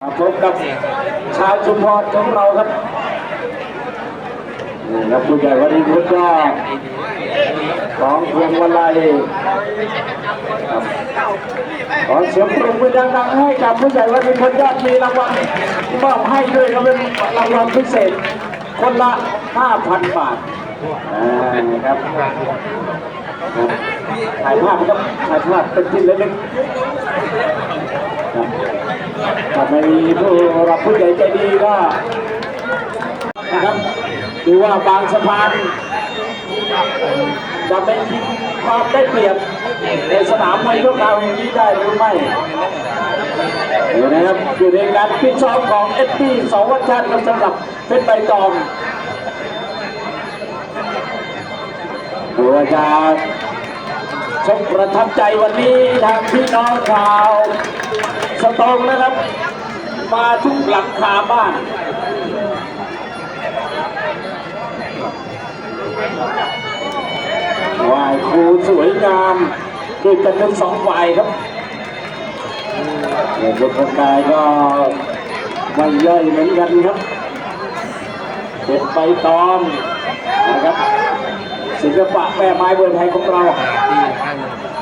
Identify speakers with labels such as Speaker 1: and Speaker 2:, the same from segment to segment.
Speaker 1: พบกับชาวชุมพรของเราครับนี่ครับผู้ใหญ่วันนี้พุทธยอดของพวงวันไลครับขอเสียงปรบมือดังๆให้กับผู้ใหญ่วันนี้พุทธยอดมีรางวัลมอบให้ด้วยครับเป็นรางวัลพิเศษ คนละ 5,000 บาทอ่ครับถ่ายภาพครับถ่ายภาพเป็นที่ระลึก ถ้าไม่มีผู้รับผู้ใหญ่ใจดีก็นะครับดูว่าบางสะพานจะเป็นความได้เปรียบในสนามมวยทุกคราวแห่งนี้ได้หรือไม่นี่นะครับอยู่ในการพิชอบของเอสพีสองวัชชันสำหรับเป็นใบตองดูว่าจะชมประทับใจวันนี้ทางพี่น้องชาว สตองนะครับ มาทุกหลังคาบ้านวายครูสวยงามด้วยกันทั้งสองฝ่ายครับเด็กเด็กกายก็ไม่ย่อยเหมือนกันครับเป็นไปตอมนะครับศิลปะแม่ไม้เบืองไทยของเรา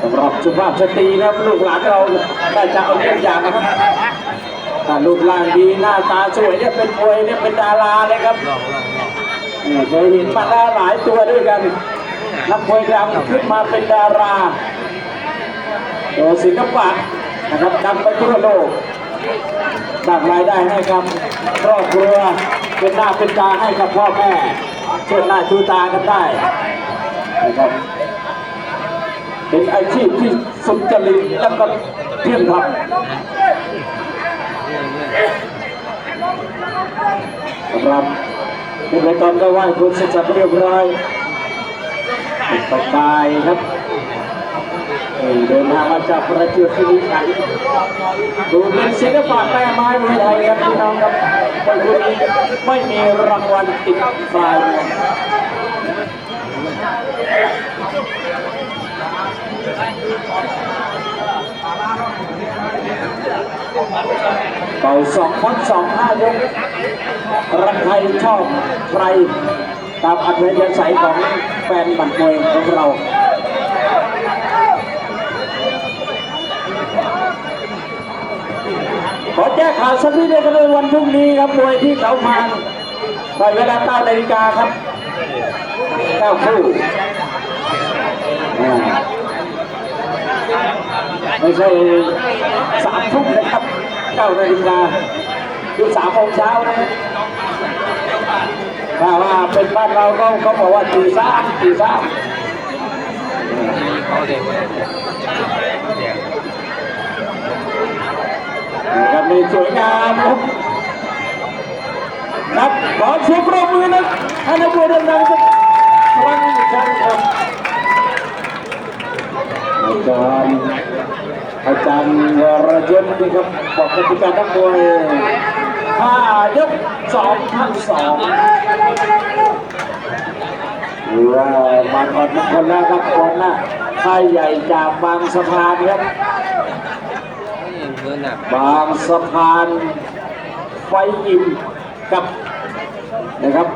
Speaker 1: สำหรับสุภาพสตรีนะครับลูกหลานเราได้จะเอาเยี่ยงอย่างนะครับถ้ารูปร่างดีหน้าตาสวยเนี่ยเป็นมวยเนี่ยเป็นดาราเลยครับเคยเห็นมาแล้วหลายตัวด้วยกัน นักมวยดังขึ้นมาเป็นดาราโดยศิลปะนะครับดังไปทั่วโลกสร้างรายได้ให้กับครอบครัวเป็นหน้าเป็นตาให้กับพ่อแม่เชิดหน้าชูตากันได้นะครับ เป็นอาชีพที่สุจริตและก็เที่ยงธรรมครับเป็นไปตอนก็ไหว้คุณเสร็จสับเรียบร้อยติดต่อไปครับเดินทางมาจากประจวบคีรีขันธ์ดูเป็นศิลปะแม่ไม้มืองไทยครับพี่น้องครับคนคนนี้ไม่มีรางวัลติดปลายนวม เป่าสองพันสองห้ายกรักใครชอบใครตามอัธยาศัยของแฟนบัตรมวยของเราขอแจ้งข่าวสักนิดเดียวกันเลยวันพรุ่งนี้ครับมวยที่เขาพานไปเวลา9นาฬิกาครับ9คู่ ไม่ใช่สามทุ่มนะครับ9นาฬิกาคือสามโมงเช้านะถ้าว่าเป็นบ้านเราก็เขาบอกว่าตีสามตีสามครับมีสวยงามครับครับขอเสียงปรบมือนะให้นักมวยดังๆสักครั้งหนึ่งครั้งครับอาจารย์ อาจารย์วรยุทธ์นี่ครับบอกกติกานักมวยห้ายกสองพันสองว่ามาก่อนทุกคนแล้วครับคนน้าค่ายใหญ่จากบางสะพานครับบางสะพานไฟอิ่มกับนะครับ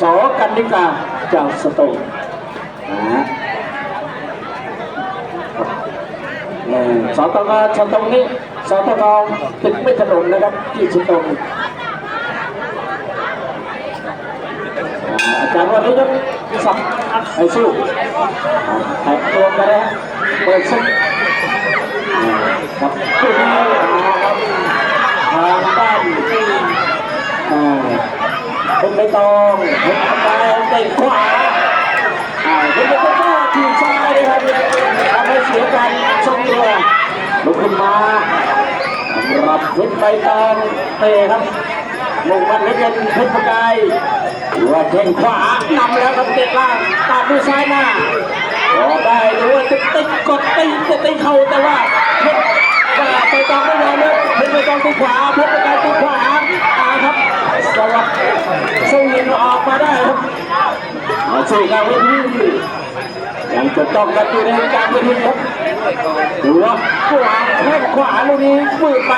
Speaker 1: สอกันนิกาจากสตูลนะฮะเอ่อ สตงสตรงนี้สตงตึกไม่ถนนนะครับที่สตูลอ่าอาจารย์วันนี้ครับสับไอ้สู้อ่าแตกตัวกันนะฮะเปิดศึกครับตัวนี้นะครับทางด้านอ่าเป็นใบตองเห็นไปเตะขวาอ่าเป็นใบตองก็ทีมซ้ายนะครับ เสียการทรงตัวลุกขึ้นมาหรับเพชรใบตองเตะครับมุ่งมันเลือเกินเพชรประกายหรือว่าแข้งขวานำแล้วครับเตะล่างตามด้วยซ้ายหน้าออกได้หรือว่าจะติดกดตีจะตีเข่าแต่ว่าเพชรว่าไปตองไม่ยอมเลยเพชรไปตองตีขวาเพชรไปตองตีขวาอาครับสวัสดิ์สู้ยิงออกมาได้ครับมาสู้กันเวที ยังจะต้องกันอยู่ในการประทิงครับดูว่าขวาแข้งขวาลูกนี้มือไป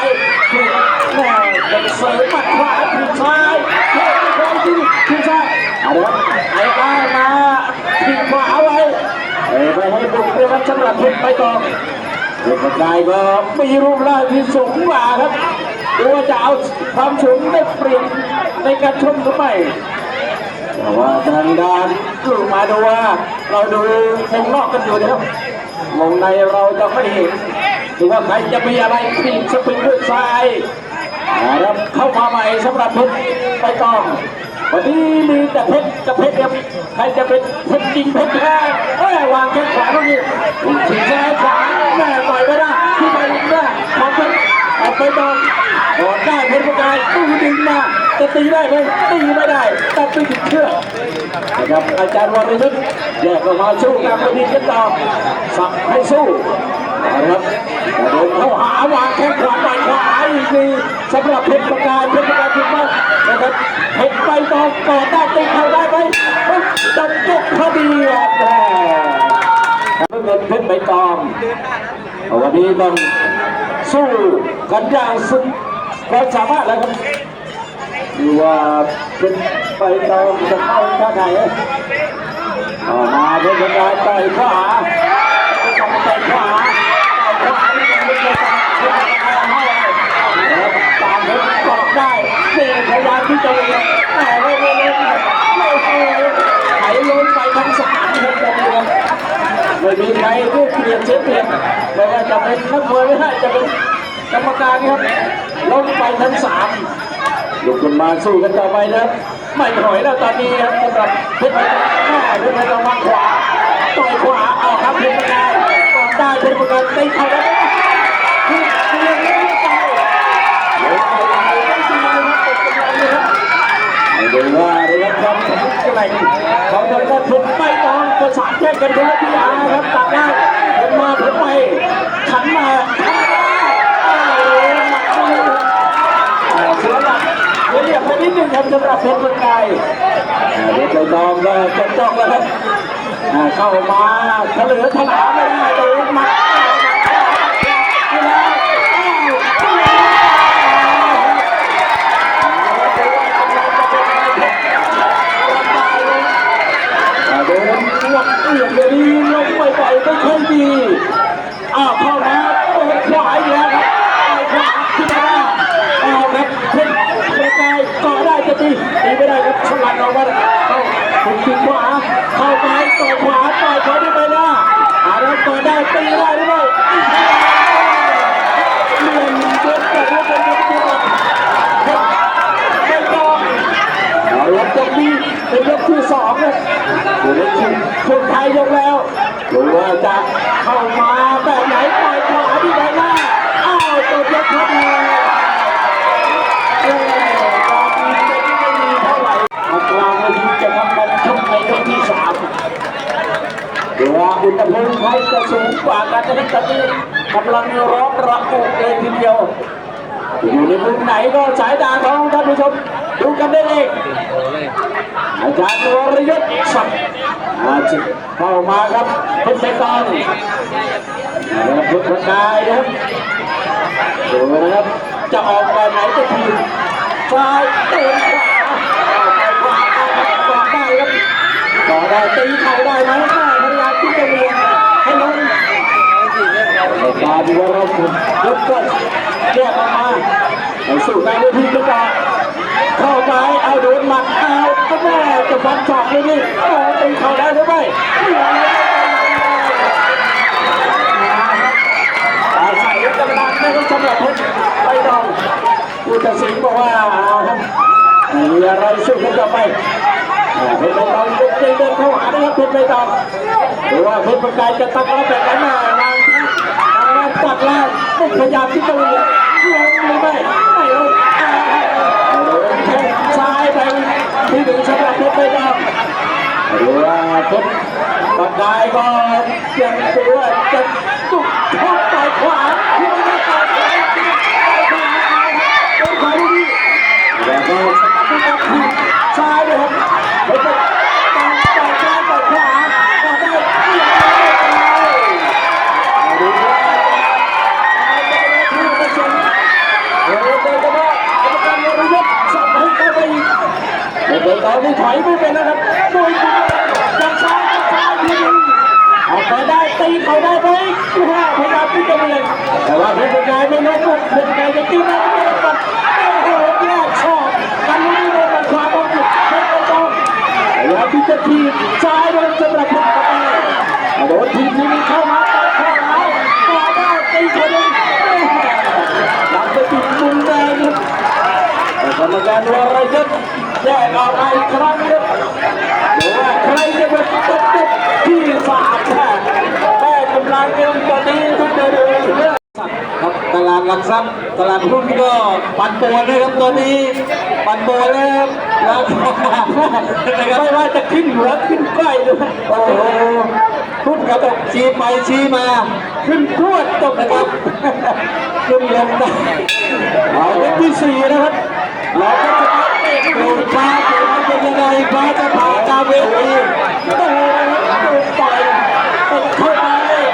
Speaker 1: แหมเป็นเสริมหมัดขวาทีมซ้ายเท่ไม่พอที่ทีมซ้ายเอาละครับไอ้บ้ามาทีมขวาไว้ไปให้บุกเรียกสำหรับเพชรไปต่อเพชรประกายก็มีรูปร่างที่สูงกว่าครับดูว่าจะเอาความสูงได้เปรียบในการชนหรือไม่แต่ว่าทางด้านลูกมาดูว่า เราดูวงนอกกันอยู่นะครับวงในเราจะไม่เห็นหรือว่าใครจะมีอะไรปีกสปินด้วยซ้ายนะครับเข้ามาใหม่สำหรับเพชรไปกองวันนี้มีแต่เพชรกับเพชรครับใครจะเป็นเพชรจริงเพชรแท้เอ้ยวางแข้งขวาตรงนี้ถีบซ้ายขวาแม่ต่อยไม่ได้ ไปต่องกอดได้เพชรประกายตู้ดึงมาจะตีได้ไหมตีไม่ได้ตัดไปถึงเชือกนะครับอาจารย์วรยุทธ์แยกออกมาสู้การประดิษฐ์กันต่อสับให้สู้นะครับเดินเข้าหาวางแข้งขวาต่อยขวาอีกทีสำหรับเพชรประกายเพชรประกายถูกต้องนะครับเพชรไปต่องกอดได้ตีเข้าได้ไหมเฮ้ยจับจกพอดีอะแม่เงินเพชรใบตอวันนี้ต้อง สู้กันอย่างสุดความสามารถแล้วครับดูว่าเป็นไปตองจะเข้าท่าไหนออกมาเป็นการต่อยขวาเป็นการต่อยขวาต่อยขวาที่มันเป็นการต่ขาเขาไปแล้วตามเกอดได้เสียพยายามที่จะลี้ยงแต่ไม่ไม่ไม่ไม่ไหลลงไปทั้งสามคนเลยไม่มีใครที่ เปลี่ยนเสียเปลี่ยนไม่ว่าจะเป็นนักมวยไม่ว่าจะเป็นกรรมการนี่ครับลงไปทั้งสามลุกขึ้นมาสู้กันต่อไปนะครับไม่ถอยแล้วตอนนี้ครับสำหรับเพชรแม่เพชรประการวางขวาต่อยขวาเอาครับเพชรประการก่อนได้เพชรประการตีเข่าแล้วคือเรียนไม่าดี๋ยวไปไม่ดีนะครับเป็นกำลังเลยครับไม่ดูว่าเรื่องความแข็งแกร่งของทางด้านเพชรไม่ต้องประสานแยกกันคนละที่อาครับตัดได้ มาผมไปขันมาขันมาเสือหลักเรียกไปนิดนึงครับสำหรับเพชรประกายเพชรใบตองก็จะจ้องแล้วครับเข้ามาเฉลือถนาไม่ได้โดนมาแล้วเอาเอาเดินวัดเอียงเลยลงไปบ่อยไม่ค่อยดีอ้าวเข้ามาเปิดขวาอีกแล้วครับเอาขวาขึ้นมา เอาครับเพชรประกายก่อได้จะตีตีไม่ได้ครับฉลัดออกมาเข้าถึงทีขวาเข้าไปต่อยขวาต่อยขวาด้วยไปหน้าอาแล้วต่อได้ตีได้หรือไม่เรียนเกิดแต่ว่าเป็นยกที่หลังไม่ต้องเอาละยกนี้เป็นยกที่สองเลยอยู่ในชุดชุดไทยยกแล้วดูว่าจะเข้ามาแบบไหนต่อยขวาที่ใบหน้าอ้าวจบยกพอดี เออตอนนี้ไม่มีเท่าไหร่อัตราไม่ดีจะทำกันชกในยกที่สามเดี๋ยวว่าอุณหภูมิใครจะสู งกว่ากันนี้กำลังร้อนระอุเลยทีเดียว อยู่ในมุมไหนก็สายตาของท่านผู้ชมดูกันได้เองอาจารย์วรยุทธ์สับอาจิเข้ามาครับเพชรไซกองนะครับเพชรประกายนะครับดูนะครับจะออกไปไหนจะทีซ้ายเติมขวาออกไปขวาเอาครับก่อได้ครับก่อได้ตีเข่าได้ไหมได้พยายามที่จะเวียนให้ลง ในการที่ว่าเราคุมยกต้นแยกออกมาไปสู่ในเวทีกันต่อเข้าไปเอาโดนหมัดเอาก็แม่จะฟันศอกเลยนี่โอ้ตีเขาได้หรือไม่เหลืออะไรอาศัยกำลังนะครับสำหรับเพชรไปดองผู้ตัดสินบอกว่าเอาครับมีอะไรสู้กันต่อไปเพชรไปดองเดินเดินเข้าหานะครับเพชรไปดองหรือว่าเพชรประกายจะตั้งรับแบบนั้นมานาง นางตัดล่างพยายามที่จะเลี้ยงลงหรือไม่ไม่ลงแข้งซ้ายไปที่หนึ่งสำหรับเพชรไปดองหรือว่าเพชรประกายก็ยังตัวจะตุกท้องต่อยขวาที่มันจะต่อยขวาต่อยขวาต่อยขวาดีๆแล้วก็สกัดด้วยกับทีซ้ายด้วยครับเพชรต่อยต่อยซ้ายต่อยขวาก็ได้เอียง นี่ถอยไม่เป็นแล้วครับโดยยังซ้ายยังซ้ายทีนึงเอาไปได้ตีเขาได้ไหมพยายามที่จะเบียดแต่ว่าเพชรกายไม่ลดเพชรกายจะตีได้ไม่ได้ปัดโอ้โหแยกชอบกันนี้โดนมันขวาบอลหยุดเพชรกายพยายามที่จะทีซ้ายโดนสำหรับเพชรกายโดนทีนี้เข้ามาเข้ามาขวาได้ตีเขาได้หลังไปติดมุมแดงครับกรรมการวรยุทธ์ แยกออกมาอีกครั้งครับหรือว่าใครจะเป็นตบติดที่สามแท้แม่กำลังเงินตอนนี้ทุกเดือนเลยครับตลาดหลักทรัพย์ตลาดหุ้นก็ปั่นป่วนนะครับตอนนี้ปั่นป่วนแล้วแล้วไม่ว่าจะขึ้นหัวขึ้นใกล้ด้วยโอ้โหหุ้นกระตกชี้ไปชี้มา ขึ้นพรวดตกนะครับขึ้นลงได้เอายเลขที่สี่นะครับเราก็ ฟ้าเป็นยังไงฟ้าจะพาดาวเวทีโอ้โหต่อยติดเข้าไป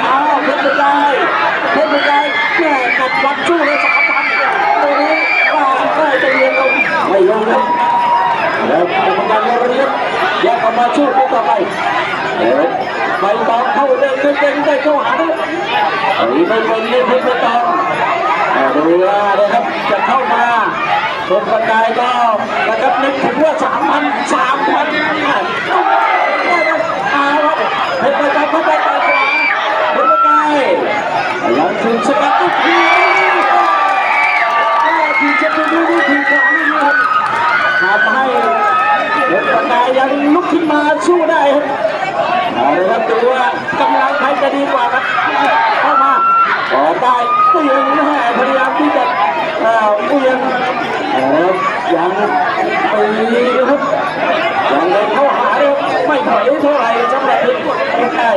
Speaker 1: เอาเพชรกายเพชรกายแก่กัดวัดสู้เลยสามพันตัวนี้ว่ากล้จะเรียนลงไม่ลงครับแล้วกรรมการวรยุทธ์แยกออกมาสู้กันต่อไปเดี๋ยวไปตองเข้าเดินเดินเดินได้เข้าหาด้วยไอ้ไม่เป็นนี่เพชรตองดูว่านะครับจะเข้ามาคนประกายก็ นึกถึงว่าสามพันสามพันเอาครับเพชรประกายเข้าไปต่อยขวาเพชรประกายยังถึงสกัดอีกทีทีจะไปดูวิธีขวานี่ครับทำให้เพชรประกายังลุกขึ้นมาสู้ได้เอาเลยครับดูว่ากำลังใครจะดีกว่าครับเข้ามาขอได้เปลี่ยนแม่พยายามที่จะเอียนเอ่อยัง ตีนะครับยังเลยเข้าหาเลยไม่ถอยเท่าไหร่สำหรับเพชรไม่ใช่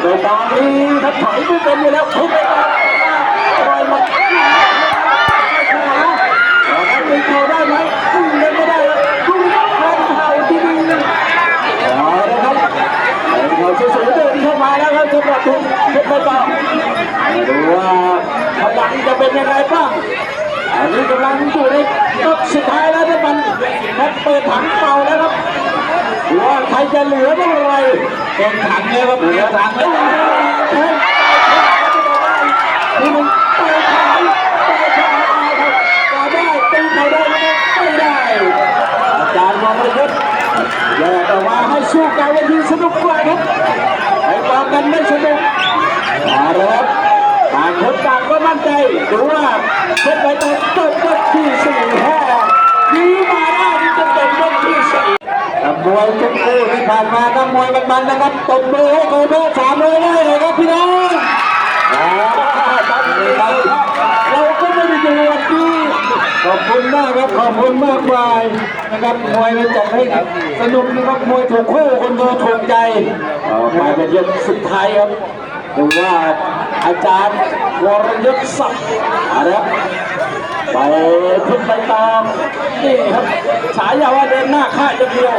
Speaker 1: เพชรตอนนี้ถ้าถอยไม่เป็นอยู่แล้วทุบไปก่อนปล่อยมาขอได้ตีเขาได้ไหมเล่นไม่ได้แล้วดูแทงเข่าที่ดีเอาละครับเขาสวยๆเดินเข้ามาแล้วครับสำหรับเพชรเพชรต่อดูว่าพลังจะเป็นยังไงบ้างอันนี้กำลังอยู่ในรอบสุดท้ายแล้ว ที่มันแพ็คเปิดถังเป่าแล้วครับดูว่าใครจะเหลือเมื่อไหรเต็มถังเลยครับเหลือถังแล้วแทงทีนึงเตะขาเตะขาครับก็ได้ตีเขาได้ไหมไม่ได้อาจารย์มองเลยครับแยกออกมาให้สู้กันวันทีสนุกกว่าครับไอ้ต่อกันไม่สนุกมาเลยครับต่างคนต่างก็มั่นใจดูว่าเพชรไปตอนต้นต้นที่สี่แห่ยื้อมาได้ที่จะเป็นต้นที่สี่มวยทุกคู่ที่ผ่านมาก็ มันนะครับตบมือให้โกโบสามเลยได้เลยครับพี่น้องเราก็ไม่ได้ดูวันนี้ขอบคุณมากครับขอบคุณมากมายนะครับมวยมันจัดให้สนุกนะครับมวยถูกคู่คนดูถูกใจเอาเป็นยกสุดท้ายครับดูว่าอาจารย์วรยุทธ์ศักดิ์นะครับ ไปพึ่งไปตามนี่ครับฉายาว่าเดินหน้าฆ่าจะเดียว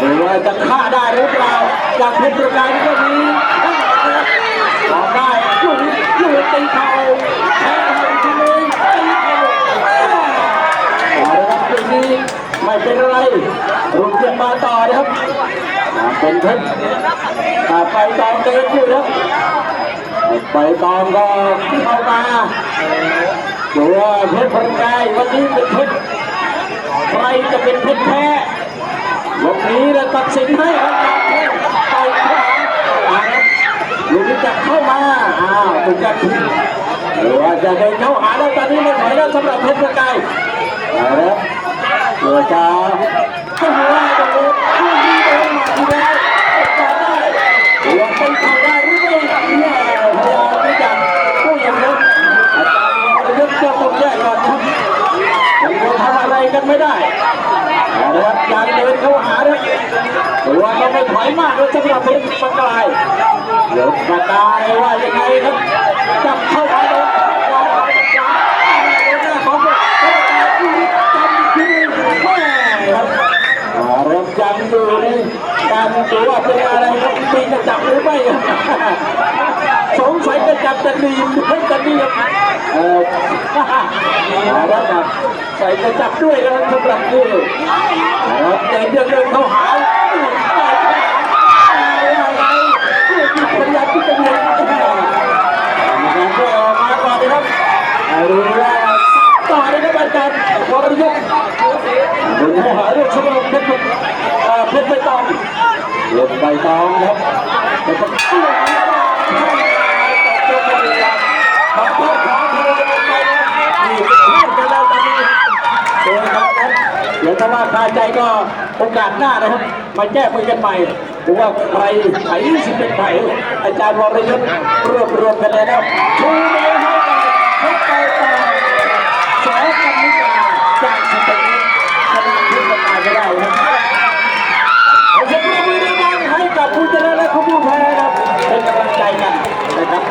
Speaker 1: ดูว่าจะฆ่าได้หรือเปล่าจากเพชรประกายนี่ก็มีลองได้อยู่อยู่ตีเข่าแทงเข่าอีกทีนึงตีเข่าเอาละครับทีนี้ไม่เป็นไรรุ่งเรืองมาต่อนะครับเป็นเพชรอ่าไปตองเดินอยู่ครับไปตองก็เข้ามา ดูว่าเพชรพลกายวันนี้เป็นเพชรใครจะเป็นเพชรแท้ยกนี้เราตัดสินให้ครับไปขวาอ่าครับลูกนี้จะเข้ามาอ้าวถูกจะทิ้งหรือว่าจะเดินเข้าหาแล้วตอนนี้ไม่ถอยแล้วสำหรับเพชรพลกายเอาละครับเดี๋ยวจะก็หัวตรงนี้คู่นี้โดนมัดอยู่แล้วต่อได้ หัวเป็นทางได้หรือไม่แย่พยายามที่จะพูดอย่างนั้นอาจารย์วรยุทธ์ก็ต้องแยกก่อนครับยังคงทำอะ ไม่ได้เอาละครับการเดินเข้าหาเนี่ยถือว่าก็ไม่ถอยมากเลยสำหรับเพชรประกายเดี๋ยวประกายว่ายังไงครับจับเข้าไปโดนขวาขวาขวาโดนหน้าขอเรประกายที่จำอีกทีหนึงแม่ครับอ่าเริ่มยังดูนี่การดูว่าเป็นอะไรครับปีจะจับหรือไม่ครับสงสัยจะจับจะดีไม่จะดีเออเอาละครับ ใส่กระจับด้วยนะครับสำหรับนี่นะครับเดินเดินเดินเข้าหาอะไรพยายามที่จะเบียดนะครับก็ออกมาก่อนนะครับดูว่าต่อเลยครับอาจารย์วรยุทธ์ดูข้อหาเรื่องชั่วโมงเพชรเพชรใบตองล่นใบตองครับ ก็โอกาสหน้านะครับ มาแก้คุกันใหม่หรือว่าใครไครสิเป็นใครอาจารย์วรยุทธ์รวบรวมกันแล้วชูมืให้กันทุกไปต่อสกันนิกาจากสิบเอ็ดคะแนนที่ปกาศม่ได้นะครับขอเสียงปรบมือดังให้กับผู้ชนะและผู้แพ้ครับเป็นกำลังใจกันนะครับ